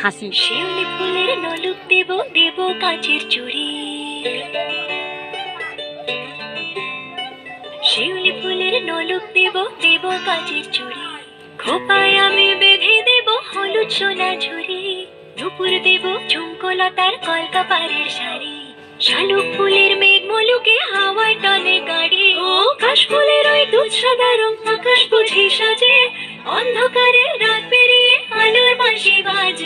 হাসি। শিউলি ফুলের নলুক দেব দেব কাচের চুড়ি। শিউলি ফুলের নলুক দেব দেব কাচের চুড়ি। খোপায় আমি বেঁধে দেব হলুদ সোনা ঝুড়ি। দুপুর দেব ঝুমকোলতার কলকা পাড়ের শাড়ি। শালুক ফুলের মেঘ বুঝি সাজে অন্ধকারে রাত পেরিয়ে আলোর বাঁশি বাজে।